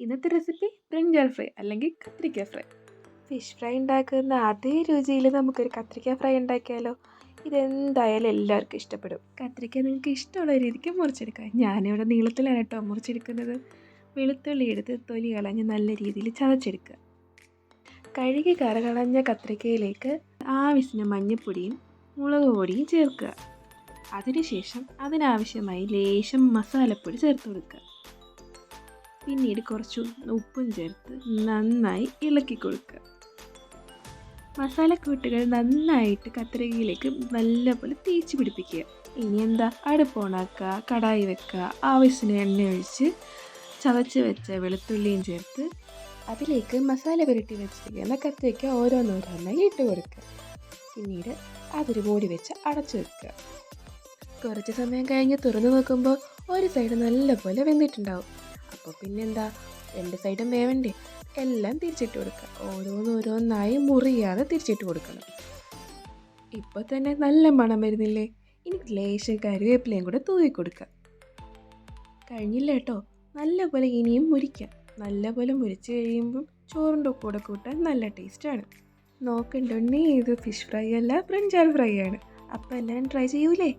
ഇന്നത്തെ recipe brinjal fry അല്ലെങ്കിൽ കത്രിക്ക fry fish fry ഉണ്ടാക്കുന്ന അതേ രുചിയിൽ നമുക്കൊരു കത്രിക്ക ഫ്രൈ ഉണ്ടാക്കിയാലോ? ഇതെന്തായാലും എല്ലാവർക്കും ഇഷ്ടപ്പെടും. കത്രിക്ക നിങ്ങൾക്ക് ഇഷ്ടമുള്ള രീതിക്ക് മുറിച്ചെടുക്കാം ഞാനിവിടെ നീളത്തിലാണ് കേട്ടോ മുറിച്ചെടുക്കുന്നത്. വെളുത്തുള്ളി എടുത്ത് തൊലി കളഞ്ഞ് നല്ല രീതിയിൽ ചതച്ചെടുക്കുക. കഴുകി കറകളഞ്ഞ കത്രിക്കയിലേക്ക് ആവശ്യത്തിന് മഞ്ഞൾപ്പൊടിയും മുളക് പൊടിയും ചേർക്കുക. അതിനുശേഷം അതിനാവശ്യമായി ലേശം മസാലപ്പൊടി ചേർത്ത് കൊടുക്കുക. പിന്നീട് കുറച്ച് ഉപ്പും ചേർത്ത് നന്നായി ഇളക്കി കൊടുക്കുക. മസാലക്കൂട്ടുകൾ നന്നായിട്ട് കത്രികയിലേക്ക് നല്ലപോലെ തേച്ച് പിടിപ്പിക്കുക. ഇനി എന്താ? അടുപ്പ് ഓണാക്കുക കടായി വെക്കുക ആവശ്യത്തിന് എണ്ണ ഒഴിച്ച് ചതച്ച് വെച്ച വെളുത്തുള്ളിയും ചേർത്ത് അതിലേക്ക് മസാല പുരട്ടി വെച്ചിരിക്കുന്ന കത്തിരിക്ക ഓരോന്നോരോന്നായി ഇട്ട് കൊടുക്കുക. പിന്നീട് അതൊരു മൂടി വെച്ച് അടച്ചു വെക്കുക. കുറച്ച് സമയം കഴിഞ്ഞ് തുറന്നു നോക്കുമ്പോൾ ഒരു സൈഡ് നല്ലപോലെ വെന്തിട്ടുണ്ടാവും. അപ്പോൾ പിന്നെന്താ? രണ്ട് സൈഡും വേവണ്ടേ? എല്ലാം തിരിച്ചിട്ട് കൊടുക്കുക ഓരോന്നോരോന്നായി മുറിയാതെ തിരിച്ചിട്ട് കൊടുക്കണം. ഇപ്പോൾ തന്നെ നല്ല മണം വരുന്നില്ലേ? ഇനി ലേശം കരുവേപ്പിലയും കൂടെ തൂവി കൊടുക്കുക കഴിഞ്ഞില്ല കേട്ടോ നല്ലപോലെ ഇനിയും മുരിക്കാം. നല്ലപോലെ മുരിച്ച് കഴിയുമ്പം ചോറിന്റെ കൂടെ കൂട്ടാൻ നല്ല ടേസ്റ്റാണ് നോക്കണ്ടുണ്ണി ഇത് ഫിഷ് ഫ്രൈ അല്ല ഫ്രഞ്ച് ഫ്രൈ ആണ്. അപ്പോൾ എല്ലാവരും ട്രൈ ചെയ്യൂലേ?